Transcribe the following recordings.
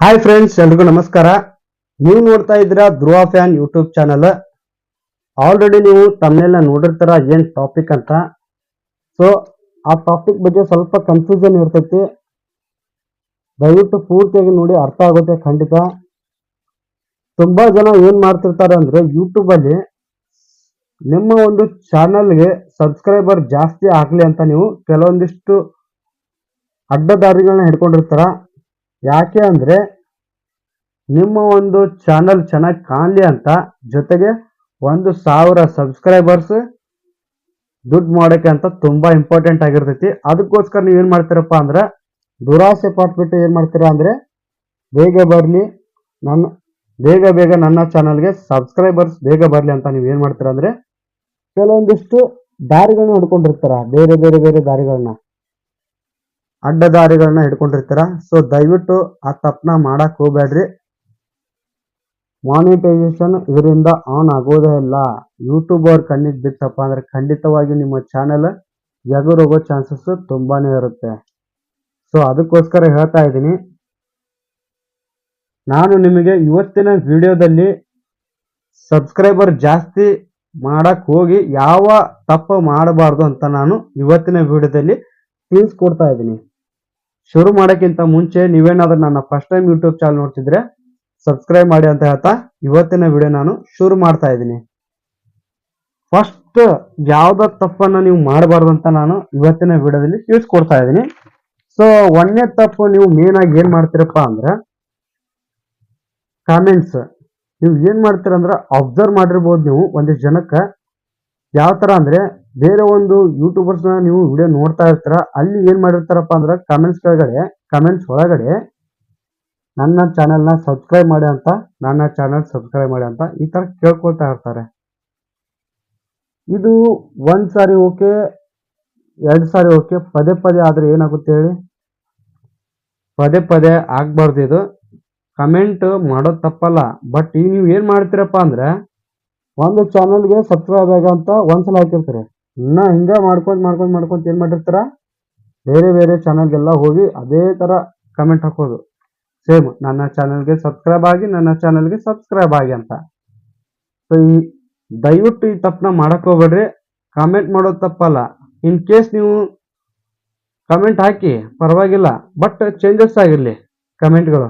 Hi friends ಎಲ್ರಿಗೂ ನಮಸ್ಕಾರ. ನೀವು ನೋಡ್ತಾ ಇದ್ದೀರಾ Dhruva fan YouTube channel already ನೀವು ತಮ್ಮನೆಲ್ಲ ನೋಡಿರ್ತಾರ ಏನ್ ಟಾಪಿಕ್ ಅಂತ. ಸೊ ಆ ಟಾಪಿಕ್ ಬಗ್ಗೆ ಸ್ವಲ್ಪ ಕನ್ಫ್ಯೂಷನ್ ಇರ್ತೈತಿ. ದಯವಿಟ್ಟು ಪೂರ್ತಿಯಾಗಿ ನೋಡಿ ಅರ್ಥ ಆಗುತ್ತೆ ಖಂಡಿತ. ತುಂಬಾ ಜನ ಏನ್ ಮಾಡ್ತಿರ್ತಾರೆ ಅಂದ್ರೆ ಯೂಟ್ಯೂಬಲ್ಲಿ ನಿಮ್ಮ ಒಂದು ಚಾನಲ್ಗೆ ಸಬ್ಸ್ಕ್ರೈಬರ್ ಜಾಸ್ತಿ ಆಗಲಿ ಅಂತ ನೀವು ಕೆಲವೊಂದಿಷ್ಟು ಅಡ್ಡದಾರಿಗಳನ್ನ ಹಿಡ್ಕೊಂಡಿರ್ತಾರ. ಯಾಕೆ ಅಂದರೆ ನಿಮ್ಮ ಒಂದು ಚಾನಲ್ ಚೆನ್ನಾಗಿ ಕಾಣಲಿ ಅಂತ ಜೊತೆಗೆ ಒಂದು ಸಾವಿರ ಸಬ್ಸ್ಕ್ರೈಬರ್ಸ್ ದುಡ್ಡು ಮಾಡೋಕ್ಕೆ ಅಂತ ತುಂಬ ಇಂಪಾರ್ಟೆಂಟ್ ಆಗಿರ್ತೈತಿ. ಅದಕ್ಕೋಸ್ಕರ ನೀವು ಏನು ಮಾಡ್ತೀರಪ್ಪ ಅಂದ್ರೆ ದುರಾಸೆ ಪಟ್ಬಿಟ್ಟು ಏನು ಮಾಡ್ತೀರಾ ಅಂದರೆ ಬೇಗ ಬರಲಿ. ನನ್ನ ಬೇಗ ಬೇಗ ನನ್ನ ಚಾನಲ್ಗೆ ಸಬ್ಸ್ಕ್ರೈಬರ್ಸ್ ಬೇಗ ಬರಲಿ ಅಂತ ನೀವು ಏನು ಮಾಡ್ತೀರಾ ಅಂದರೆ ಕೆಲವೊಂದಿಷ್ಟು ದಾರಿಗಳನ್ನ ಹಿಡ್ಕೊಂಡಿರ್ತಾರ ಬೇರೆ ಬೇರೆ ಬೇರೆ ದಾರಿಗಳನ್ನ ಅಡ್ಡ ಹಿಡ್ಕೊಂಡಿರ್ತೀರ? ಸೊ ದಯವಿಟ್ಟು ಆ ತಪ್ಪನ್ನ ಮಾಡಕ್ ಹೋಗ್ಬೇಡ್ರಿ. ಮಾನಿಟೈಸೇಷನ್ ಇದರಿಂದ ಆನ್ ಆಗೋದೇ ಇಲ್ಲ. ಯೂಟ್ಯೂಬ್ ಅವ್ರ ಕಣ್ಣಿಗೆ ಬಿತ್ತಪ್ಪ ಅಂದ್ರೆ ಖಂಡಿತವಾಗಿ ನಿಮ್ಮ ಚಾನೆಲ್ ಎಗರೋಗೋ ಚಾನ್ಸಸ್ ತುಂಬಾನೇ ಇರುತ್ತೆ. ಸೊ ಅದಕ್ಕೋಸ್ಕರ ಹೇಳ್ತಾ ಇದ್ದೀನಿ. ನಾನು ನಿಮಗೆ ಇವತ್ತಿನ ವಿಡಿಯೋದಲ್ಲಿ ಸಬ್ಸ್ಕ್ರೈಬರ್ ಜಾಸ್ತಿ ಮಾಡಕ್ ಹೋಗಿ ಯಾವ ತಪ್ಪು ಮಾಡಬಾರ್ದು ಅಂತ ನಾನು ಇವತ್ತಿನ ವಿಡಿಯೋದಲ್ಲಿ ತಿಳಿಸ್ಕೊಡ್ತಾ ಇದ್ದೀನಿ. ಶುರು ಮಾಡೋಕ್ಕಿಂತ ಮುಂಚೆ ನೀವೇನಾದ್ರೂ ನನ್ನ ಫಸ್ಟ್ ಟೈಮ್ ಯೂಟ್ಯೂಬ್ ಚಾನಲ್ ನೋಡ್ತಿದ್ರೆ ಸಬ್ಸ್ಕ್ರೈಬ್ ಮಾಡಿ ಅಂತ ಹೇಳ್ತಾ ಇವತ್ತಿನ ವಿಡಿಯೋ ನಾನು ಶುರು ಮಾಡ್ತಾ ಇದ್ದೀನಿ. ಫಸ್ಟ್ ಯಾವ್ದ ತಪ್ಪನ್ನ ನೀವು ಮಾಡಬಾರ್ದು ಅಂತ ನಾನು ಇವತ್ತಿನ ವಿಡಿಯೋದಲ್ಲಿ ತಿಳಿಸ್ಕೊಡ್ತಾ ಇದ್ದೀನಿ. ಸೊ ಒಂದನೇ ತಪ್ಪು ನೀವು ಮೇನ್ ಆಗಿ ಏನ್ ಮಾಡ್ತೀರಪ್ಪ ಅಂದ್ರೆ ಕಾಮೆಂಟ್ಸ್ ನೀವು ಏನ್ ಮಾಡ್ತೀರ ಅಂದ್ರೆ ಅಬ್ಸರ್ವ್ ಮಾಡಿರ್ಬೋದು ನೀವು ಒಂದಿಷ್ಟು ಜನಕ್ಕೆ. ಯಾವ ತರ ಅಂದ್ರೆ ಬೇರೆ ಒಂದು ಯೂಟ್ಯೂಬರ್ಸ್ ನೀವು ವಿಡಿಯೋ ನೋಡ್ತಾ ಇರ್ತೀರ, ಅಲ್ಲಿ ಏನ್ ಮಾಡಿರ್ತಾರಪ್ಪ ಅಂದ್ರೆ ಕಮೆಂಟ್ಸ್ ಕೆಳಗಡೆ ಕಮೆಂಟ್ಸ್ ಒಳಗಡೆ ನನ್ನ ಚಾನೆಲ್ನ ಸಬ್ಸ್ಕ್ರೈಬ್ ಮಾಡಿ ಅಂತ, ನನ್ನ ಚಾನೆಲ್ ಸಬ್ಸ್ಕ್ರೈಬ್ ಮಾಡಿ ಅಂತ ಈ ತರ ಕೇಳ್ಕೊಳ್ತಾ ಇರ್ತಾರೆ. ಇದು ಒಂದ್ ಸಾರಿ ಓಕೆ ಎರಡು ಸಾರಿ ಓಕೆ ಪದೇ ಪದೇ ಆದ್ರೆ ಏನಾಗುತ್ತೆ ಹೇಳಿ? ಪದೇ ಪದೇ ಆಗ್ಬಾರ್ದು ಇದು. ಕಮೆಂಟ್ ಮಾಡೋದು ತಪ್ಪಲ್ಲ. ಬಟ್ ಈಗ ನೀವು ಏನ್ ಮಾಡ್ತೀರಪ್ಪ ಅಂದ್ರೆ ಒಂದು ಚಾನಲ್ಗೆ ಸಬ್ಸ್ಕ್ರೈಬ್ ಆಗ ಅಂತ ಒಂದ್ಸಲ ಹಾಕಿರ್ತಾರೆ. ಇನ್ನ ಹಿಂಗ ಮಾಡ್ಕೊಂಡ್ ಮಾಡ್ಕೊಂಡ್ ಮಾಡ್ಕೊಂತ ಏನ್ ಮಾಡಿರ್ತಾರ? ಬೇರೆ ಬೇರೆ ಚಾನಲ್ಗೆಲ್ಲ ಹೋಗಿ ಅದೇ ತರ ಕಮೆಂಟ್ ಹಾಕೋದು. ಸೇಮ್ ನನ್ನ ಚಾನಲ್ಗೆ ಸಬ್ಸ್ಕ್ರೈಬ್ ಆಗಿ, ನನ್ನ ಚಾನಲ್ಗೆ ಸಬ್ಸ್ಕ್ರೈಬ್ ಆಗಿ ಅಂತ. ಸೊ ಈ ದಯವಿಟ್ಟು ಈ ತಪ್ಪನ್ನ ಮಾಡಕ್ ಹೋಗ್ಬೇಡ್ರಿ. ಕಾಮೆಂಟ್ ಮಾಡೋದು ತಪ್ಪಲ್ಲ. ಇನ್ ಕೇಸ್ ನೀವು ಕಮೆಂಟ್ ಹಾಕಿ, ಪರವಾಗಿಲ್ಲ. ಬಟ್ ಚೇಂಜಸ್ ಆಗಿರ್ಲಿ ಕಮೆಂಟ್ಗಳು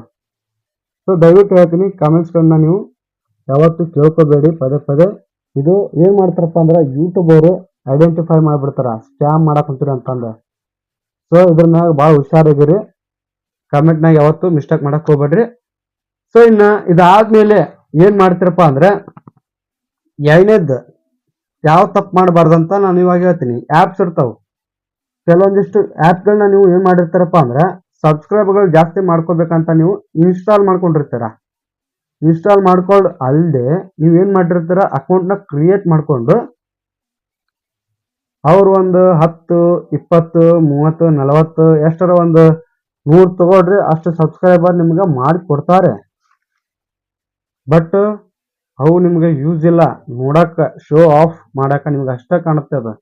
ಸೊ ದಯವಿಟ್ಟು ಹೇಳ್ತೀನಿ ಕಮೆಂಟ್ಸ್ಗಳನ್ನ ನೀವು ಯಾವತ್ತೂ ಕೇಳ್ಕೋಬೇಡಿ, ಪದೇ ಪದೇ. ಇದು ಏನು ಮಾಡ್ತಾರಪ್ಪ ಅಂದ್ರೆ ಯೂಟ್ಯೂಬ್ ಅವರು ಐಡೆಂಟಿಫೈ ಮಾಡಿಬಿಡ್ತಾರೆ ಸ್ಕ್ಯಾಮ್ ಮಾಡಕ್ ಕುಂತೀರಿ ಅಂತಂದು ಸೊ ಇದ್ರ ಮ್ಯಾಗ ಭಾಳ ಹುಷಾರಾಗಿರಿ ಕಮೆಂಟ್ನಾಗ ಯಾವತ್ತು ಮಿಸ್ಟೇಕ್ ಮಾಡಕ್ ಹೋಗ್ಬೇಡ್ರಿ. ಸೊ ಇನ್ನ ಇದಾದ್ಮೇಲೆ ಏನು ಮಾಡ್ತೀರಪ್ಪ ಅಂದ್ರೆ ಎರಡನೇದ್ ಯಾವ ತಪ್ಪು ಮಾಡಬಾರ್ದಂತ ನಾನು ಇವಾಗ ಹೇಳ್ತೀನಿ. ಆ್ಯಪ್ಸ್ ಇರ್ತಾವೆ. ಕೆಲವೊಂದಿಷ್ಟು ಆ್ಯಪ್ಗಳನ್ನ ನೀವು ಏನು ಮಾಡಿರ್ತಾರಪ್ಪ ಅಂದ್ರೆ ಸಬ್ಸ್ಕ್ರೈಬ್ಗಳು ಜಾಸ್ತಿ ಮಾಡ್ಕೋಬೇಕಂತ ನೀವು ಇನ್ಸ್ಟಾಲ್ ಮಾಡ್ಕೊಂಡಿರ್ತೀರ. ಇನ್ಸ್ಟಾಲ್ ಮಾಡ್ಕೊಂಡು ಅಲ್ಲದೆ ನೀವು ಏನು ಮಾಡಿರ್ತೀರ ಅಕೌಂಟ್ನ ಕ್ರಿಯೇಟ್ ಮಾಡಿಕೊಂಡು ಅವ್ರು ಒಂದು ಹತ್ತು, ಇಪ್ಪತ್ತು, ಮೂವತ್ತು, ನಲವತ್ತು ಎಷ್ಟರ ಒಂದು ನೂರು ತಗೊಳ್ರಿ, ಅಷ್ಟು ಸಬ್ಸ್ಕ್ರೈಬರ್ ನಿಮ್ಗೆ ಮಾಡಿ ಕೊಡ್ತಾರೆ. ಬಟ್ ಅವು ನಿಮ್ಗೆ ಯೂಸ್ ಇಲ್ಲ. ನೋಡಕ್ಕ ಶೋ ಆಫ್ ಮಾಡಕ್ಕೆ ನಿಮ್ಗೆ ಅಷ್ಟೇ ಕಾಣುತ್ತೆ ಅದು.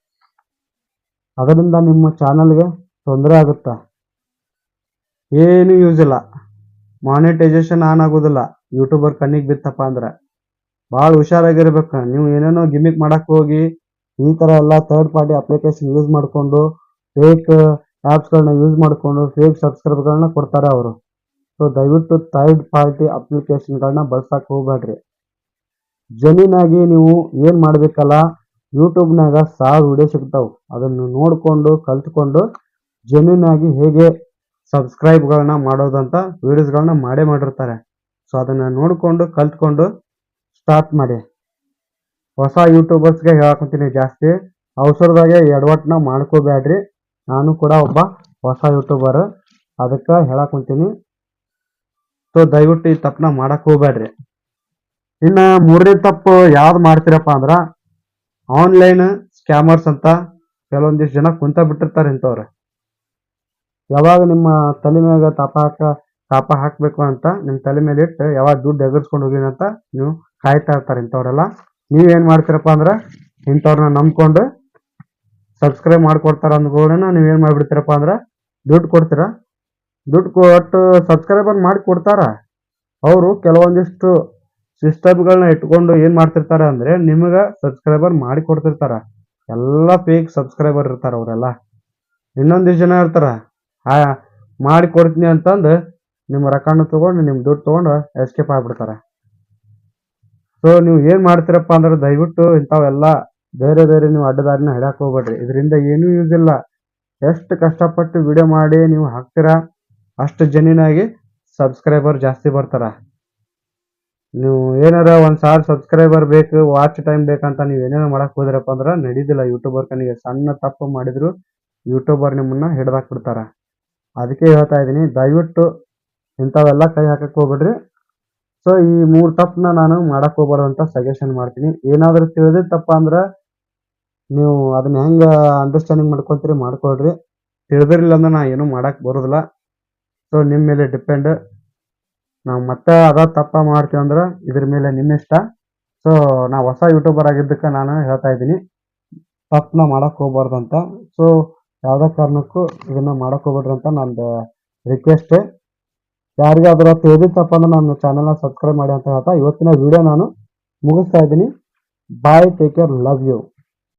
ಅದರಿಂದ ನಿಮ್ಮ ಚಾನಲ್ಗೆ ತೊಂದರೆ ಆಗುತ್ತಾ? ಏನು ಯೂಸ್ ಇಲ್ಲ. ಮಾನಿಟೈಸೇಷನ್ ಆನ್ ಆಗೋದಿಲ್ಲ. ಯೂಟ್ಯೂಬರ್ ಕಣ್ಣಿಗೆ ಬಿತ್ತಪ್ಪ ಅಂದ್ರೆ. ಭಾಳ ಹುಷಾರಾಗಿರ್ಬೇಕು. ನೀವು ಏನೇನೋ ಗಿಮಿಕ್ ಮಾಡಕ್ಕೆ ಹೋಗಿ ಈ ತರ ಎಲ್ಲ ಥರ್ಡ್ ಪಾರ್ಟಿ ಅಪ್ಲಿಕೇಶನ್ ಯೂಸ್ ಮಾಡಿಕೊಂಡು ಫೇಕ್ ಆ್ಯಪ್ಸ್ಗಳನ್ನ ಯೂಸ್ ಮಾಡಿಕೊಂಡು ಫೇಕ್ ಸಬ್ಸ್ಕ್ರೈಬ್ಗಳನ್ನ ಕೊಡ್ತಾರೆ ಅವರು. ಸೊ ದಯವಿಟ್ಟು ಥರ್ಡ್ ಪಾರ್ಟಿ ಅಪ್ಲಿಕೇಶನ್ಗಳನ್ನ ಬಳಸಕ್ ಹೋಗ್ಬೇಡ್ರಿ ಜನಿನಾಗಿ ನೀವು ಏನು ಮಾಡಬೇಕಲ್ಲ ಯೂಟ್ಯೂಬ್ನಾಗ ಸಾವಿರ ವಿಡಿಯೋ ಸಿಗ್ತಾವೆ. ಅದನ್ನು ನೋಡ್ಕೊಂಡು, ಕಲ್ತ್ಕೊಂಡು ಜೆನ್ಯೂನ್ ಆಗಿ ಹೇಗೆ ಸಬ್ಸ್ಕ್ರೈಬ್ಗಳನ್ನ ಮಾಡೋದಂತ ವಿಡಿಯೋಸ್ಗಳನ್ನ ಮಾಡೇ ಮಾಡಿರ್ತಾರೆ. ಸೊ ಅದನ್ನ ನೋಡಿಕೊಂಡು, ಕಲ್ತ್ಕೊಂಡು ಸ್ಟಾರ್ಟ್ ಮಾಡಿ. ಹೊಸ ಯೂಟ್ಯೂಬರ್ಸ್ಗೆ ಹೇಳಕೊಂತೀನಿ ಜಾಸ್ತಿ. ಅವಸರದಾಗೆ ಎಡವಟ್ನ ಮಾಡ್ಕೋಬೇಡ್ರಿ ನಾನು ಕೂಡ ಒಬ್ಬ ಹೊಸ ಯೂಟ್ಯೂಬರ್ ಅದಕ್ಕೆ ಹೇಳಕೊಂತೀನಿ ಸೊ ದಯವಿಟ್ಟು ಈ ತಪ್ಪನ ಮಾಡಕ್ ಹೋಗ್ಬೇಡ್ರಿ ಇನ್ನ ಮೂರನೇ ತಪ್ಪು ಯಾವ್ದು ಮಾಡ್ತೀರಪ್ಪ ಅಂದ್ರೆ ಆನ್ಲೈನ್ ಸ್ಕ್ಯಾಮರ್ಸ್ ಅಂತ ಕೆಲವೊಂದಿಷ್ಟು ಜನ ಕುಂತ ಬಿಟ್ಟಿರ್ತಾರೆ ಇಂಥವ್ರು. ಯಾವಾಗ ನಿಮ್ಮ ತಲೆ ಮ್ಯಾಗ ತಾಪ ಹಾಕ, ತಾಪ ಹಾಕಬೇಕು ಅಂತ ನಿಮ್ಮ ತಲೆ ಮೇಲೆ ಇಟ್ಟು ಯಾವಾಗ ದುಡ್ಡು ಎಗರ್ಸ್ಕೊಂಡು ಹೋಗಿನ ಅಂತ ನೀವು ಕಾಯ್ತಾ ಇರ್ತಾರೆ ಇಂಥವ್ರೆಲ್ಲ. ನೀವೇನು ಮಾಡ್ತೀರಪ್ಪ ಅಂದ್ರೆ ಇಂಥವ್ರನ್ನ ನಂಬ್ಕೊಂಡು ಸಬ್ಸ್ಕ್ರೈಬ್ ಮಾಡ್ಕೊಡ್ತಾರ ಅಂದ್ಗಳನ್ನ ನೀವೇನು ಮಾಡಿಬಿಡ್ತೀರಪ್ಪ ಅಂದ್ರೆ ದುಡ್ಡು ಕೊಡ್ತೀರ? ದುಡ್ಡು ಕೊಟ್ಟು ಸಬ್ಸ್ಕ್ರೈಬರ್ ಮಾಡಿ ಕೊಡ್ತಾರ. ಅವರು ಕೆಲವೊಂದಿಷ್ಟು ಸಿಸ್ಟಮ್ಗಳನ್ನ ಇಟ್ಕೊಂಡು ಏನು ಮಾಡ್ತಿರ್ತಾರೆ ಅಂದರೆ ನಿಮಗೆ ಸಬ್ಸ್ಕ್ರೈಬರ್ ಮಾಡಿ ಕೊಡ್ತಿರ್ತಾರೆ. ಎಲ್ಲ ಫೇಕ್ ಸಬ್ಸ್ಕ್ರೈಬರ್ ಇರ್ತಾರೆ ಅವರೆಲ್ಲ. ಇನ್ನೊಂದಿಷ್ಟು ಜನ ಇರ್ತಾರ. ಹಾ ಮಾಡಿ ಕೊಡ್ತೀನಿ ಅಂತಂದು ನಿಮ್ಮ ರೊಕ್ಕನ ತೊಗೊಂಡು, ನಿಮ್ಮ ದುಡ್ಡು ತೊಗೊಂಡು ಎಸ್ಕೇಪ್ ಆಗಿಬಿಡ್ತಾರೆ. ಸೊ ನೀವು ಏನು ಮಾಡ್ತೀರಪ್ಪ ಅಂದ್ರೆ ದಯವಿಟ್ಟು ಇಂಥವೆಲ್ಲ ಬೇರೆ ಬೇರೆ ನೀವು ಅಡ್ಡದಾರಿನ ಹಿಡ್ಯಾಕೆ ಹೋಗ್ಬೇಡ್ರಿ. ಇದರಿಂದ ಏನೂ ಯೂಸ್ ಇಲ್ಲ. ಎಷ್ಟು ಕಷ್ಟಪಟ್ಟು ವಿಡಿಯೋ ಮಾಡಿ ನೀವು ಹಾಕ್ತೀರಾ, ಅಷ್ಟು ಜನಿನಾಗಿ ಸಬ್ಸ್ಕ್ರೈಬರ್ ಜಾಸ್ತಿ ಬರ್ತಾರ. ನೀವು ಏನಾರ ಒಂದು ಸಾವಿರ ಸಬ್ಸ್ಕ್ರೈಬರ್ ಬೇಕು ವಾಚ್ ಟೈಮ್ ಬೇಕಂತ ನೀವು ಏನೇನೋ ಮಾಡಕ್ಕೆ ಹೋದ್ರಪ್ಪ ಅಂದ್ರೆ ನಡೀದಿಲ್ಲ. ಯೂಟ್ಯೂಬರ್ ಕನಿಗೆ ಸಣ್ಣ ತಪ್ಪು ಮಾಡಿದ್ರು ಯೂಟ್ಯೂಬರ್ ನಿಮ್ಮನ್ನ ಹಿಡ್ದಾಕ್ಬಿಡ್ತಾರ. ಅದಕ್ಕೆ ಹೇಳ್ತಾ ಇದ್ದೀನಿ, ದಯವಿಟ್ಟು ಇಂಥವೆಲ್ಲ ಕೈ ಹಾಕಕ್ಕೆ ಹೋಗ್ಬೇಡ್ರಿ. ಸೊ ಈ ಮೂರು ತಪ್ಪನ್ನ ನಾನು ಮಾಡಕ್ಕೆ ಹೋಗ್ಬಾರ್ದು ಅಂತ ಸಜೆಷನ್ ಮಾಡ್ತೀನಿ. ಏನಾದರೂ ತಿಳಿದಿದ್ದ ತಪ್ಪ ಅಂದ್ರೆ ನೀವು ಅದನ್ನ ಹೆಂಗೆ ಅಂಡರ್ಸ್ಟ್ಯಾಂಡಿಂಗ್ ಮಾಡ್ಕೊಳ್ತೀರಿ ಮಾಡ್ಕೊಳ್ರಿ. ತಿಳಿದಿರಲಿಲ್ಲ ಅಂದ್ರೆ ನಾ ಏನು ಮಾಡಕ್ ಬರೋದಿಲ್ಲ. ಸೊ ನಿಮ್ಮ ಮೇಲೆ ಡಿಪೆಂಡ್ ನಾವು ಮತ್ತೆ ಅದ ತಪ್ಪ ಮಾಡ್ತೀವಿ ಅಂದ್ರೆ ಇದ್ರ ಮೇಲೆ ನಿಮ್ಮ ಇಷ್ಟ. ಸೊ ನಾ ಹೊಸ ಯೂಟ್ಯೂಬರ್ ಆಗಿದ್ದಕ್ಕೆ ನಾನು ಹೇಳ್ತಾ ಇದ್ದೀನಿ, ತಪ್ಪನ್ನ ಮಾಡಕ್ಕೆ ಹೋಗ್ಬಾರ್ದು ಅಂತ. ಸೊ ಯಾವುದೇ ಕಾರಣಕ್ಕೂ ಇದನ್ನ ಮಾಡಕ್ ಹೋಗ್ಬೇಡ್ರಿ ಅಂತ ನಂದು ರಿಕ್ವೆಸ್ಟ್ ಯಾರಿಗಾದ್ರೂ ತಿಳಿದಿತ್ತಪ್ಪ ಅಂದ್ರೆ ನನ್ನ ಚಾನಲ್ನ ಸಬ್ಸ್ಕ್ರೈಬ್ ಮಾಡಿ ಅಂತ ಹೇಳ್ತಾ ಇವತ್ತಿನ ವಿಡಿಯೋ ನಾನು ಮುಗಿಸ್ತಾ ಇದ್ದೀನಿ. Bye take care love you